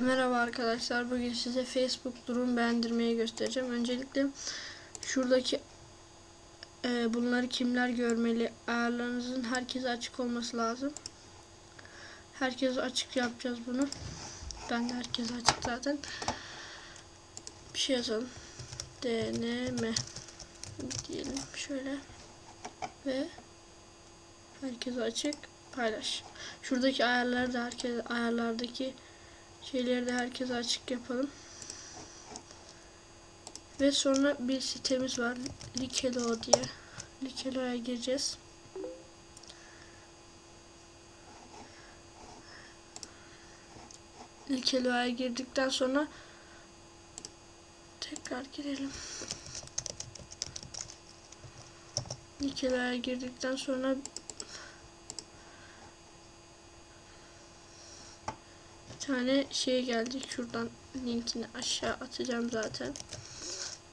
Merhaba arkadaşlar. Bugün size Facebook durum beğendirmeyi göstereceğim. Öncelikle şuradaki e, bunları kimler görmeli? Ayarlarınızın herkese açık olması lazım. Herkese açık yapacağız bunu. Ben de herkese açık zaten. Bir şey yazalım. Deneme diyelim şöyle ve herkese açık paylaş. Şuradaki ayarları da herkes ayarlardaki şeyleri de herkese açık yapalım. Ve sonra bir sitemiz var. Likelo diye. Likelo'ya gireceğiz. Likelo'ya girdikten sonra tekrar girelim. Likelo'ya girdikten sonra tane şey geldi. Şuradan linkini aşağı atacağım zaten.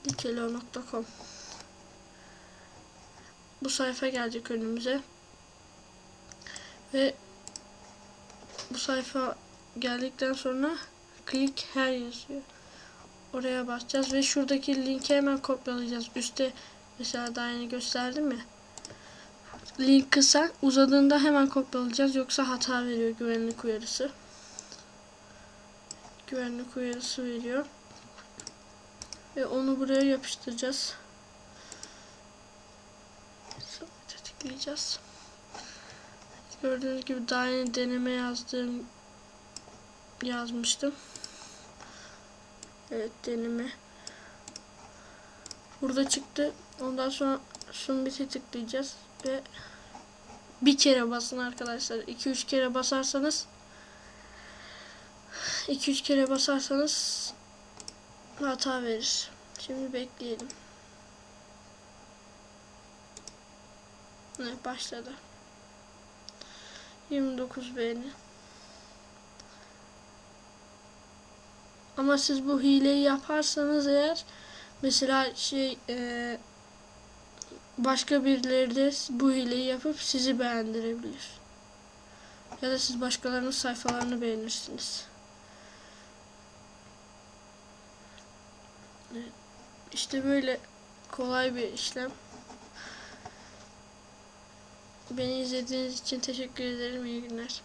Likelo.com Bu sayfa gelecek önümüze. Ve bu sayfa geldikten sonra click her yazıyor. Oraya basacağız ve şuradaki linki hemen kopyalayacağız. Üste mesela daha yeni gösterdim ya. Link kısa uzadığında hemen kopyalayacağız yoksa hata veriyor güvenlik uyarısı. Güvenlik uyarısı veriyor. Ve onu buraya yapıştıracağız. Sonra tıklayacağız. Gördüğünüz gibi daha yeni deneme yazdığım yazmıştım. Evet deneme. Burada çıktı. Ondan sonra Sumbit'e tıklayacağız ve bir kere basın arkadaşlar. 2-3 kere basarsanız 2-3 kere basarsanız hata verir. Şimdi bekleyelim. Evet başladı. 29 beğeni. Ama siz bu hileyi yaparsanız eğer mesela şey e, başka birileri de bu hileyi yapıp sizi beğendirebilir. Ya da siz başkalarının sayfalarını beğenirsiniz. İşte böyle kolay bir işlem. Beni izlediğiniz için teşekkür ederim. İyi günler.